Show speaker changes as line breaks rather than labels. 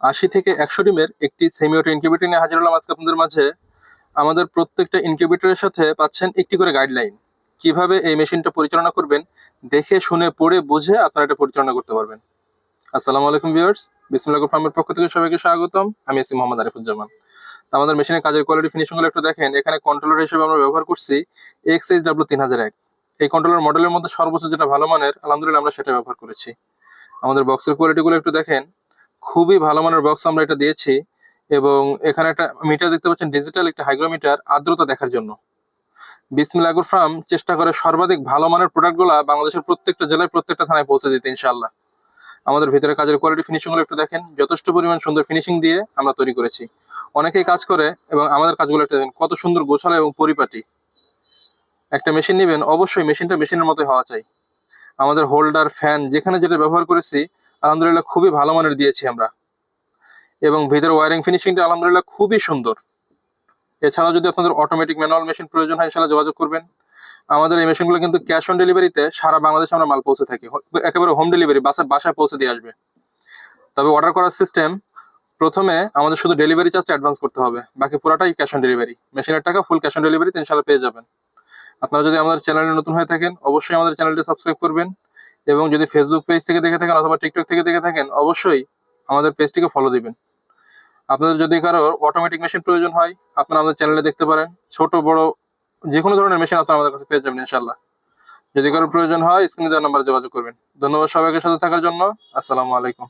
আশি থেকে একশো ডিমের একটি সেমি অটো ইনকিউবেটর নিয়ে হাজির হলাম আজকে আপনাদের মাঝে। আমাদের প্রত্যেকটা ইনকিউবেটরের সাথে পাচ্ছেন একটি করে গাইডলাইন কীভাবে এই মেশিনটা পরিচালনা করবেন, দেখে, শুনে, পড়ে, বুঝে আপনারা এটা পরিচালনা করতে পারবেন। আসসালামু আলাইকুম ভিউয়ার্স বিসমুল্লাহ ফার্মের পক্ষ থেকে সবাইকে স্বাগতম। আমি আছি মোহাম্মদ আরিফুজ্জামান। আমাদের মেশিনের কাজের কোয়ালিটি ফিনিশিংগুলো একটু দেখেন। এখানে কন্ট্রোলার হিসেবে আমরা ব্যবহার করছি এক্স এইচ ডাব্লিউ তিন হাজার এক। এই কন্ট্রোলার মডেলের মধ্যে সর্বোচ্চ যেটা ভালো মানের, আলহামদুলিল্লাহ আমরা সেটা ব্যবহার করেছি। আমাদের বক্সের কোয়ালিটি গুলো একটু দেখেন। খুবই ভালো মানের বক্স আমরা এটা দিয়েছি এবং এখানে একটা মিটার দেখতে পাচ্ছেন ডিজিটাল একটা হাইগ্রোমিটার আর্দ্রতা দেখার জন্য। বিসমিল আগুর ফার্ম চেষ্টা করে সর্বাধিক ভালো মানের প্রোডাক্টগুলো বাংলাদেশের প্রত্যেকটা জেলায়, প্রত্যেকটা থানায় পৌঁছে দিতে ইনশাল্লাহ আমাদের ভিতরে কাজের কোয়ালিটি ফিনিশিংগুলো একটু দেখেন, যথেষ্ট পরিমাণ সুন্দর ফিনিশিং দিয়ে আমরা তৈরি করেছি। অনেকেই কাজ করে এবং আমাদের কাজগুলো একটু দেখেন, কত সুন্দর গোছালো এবং পরিপাটি। একটা মেশিন নেবেন, অবশ্যই মেশিনটা মেশিনের মতোই হওয়া চাই। আমাদের হোল্ডার ফ্যান যেখানে যেটা ব্যবহার করেছি আলহামদুলিল্লাহ খুবই ভালো মানের দিয়েছি আমরা। এবং ভিতরে ওয়ারিং ফিনিশিংটা আলহামদুলিল্লাহ খুবই সুন্দর। এছাড়াও যদি আপনাদের অটোমেটিক ম্যানুয়াল মেশিন প্রয়োজন হয় সেটা যোগাযোগ করবেন। আমাদের এই মেশিনগুলো কিন্তু ক্যাশ অন ডেলিভারিতে সারা বাংলাদেশে আমরা মাল পৌঁছে থাকি। একেবারে হোম ডেলিভারি বাসায় বাসায় পৌঁছে দিয়ে আসবে। তবে অর্ডার করার সিস্টেম প্রথমে আমাদের শুধু ডেলিভারি চার্জটা অ্যাডভান্স করতে হবে। বাকি পুরোটাই ক্যাশ অন ডেলিভারি মেশিনের টাকা ফুল ক্যাশ অন ডেলিভারিতে ইনশাল্লাহ পেয়ে যাবেন। আপনারা যদি আমাদের চ্যানেলে নতুন হয়ে থাকেন, অবশ্যই আমাদের চ্যানেলটি সাবস্ক্রাইব করবেন। এবং যদি ফেসবুক পেজ থেকে দেখে থাকেন অথবা টিকটক থেকে দেখে থাকেন, অবশ্যই আমাদের পেজটিকে ফলো দিবেন। আপনাদের যদি কারও অটোমেটিক মেশিন প্রয়োজন হয়, আপনারা আমাদের চ্যানেলে দেখতে পারেন। ছোট, বড় যে কোনো ধরনের মেশিন আপনারা আমাদের কাছে পেয়ে যাবেন ইনশাল্লাহ যদি কারও প্রয়োজন হয় স্ক্রিনে দেওয়ার নাম্বারে যোগাযোগ করবেন। ধন্যবাদ সবাইকে সাথে থাকার জন্য। আসসালামু আলাইকুম।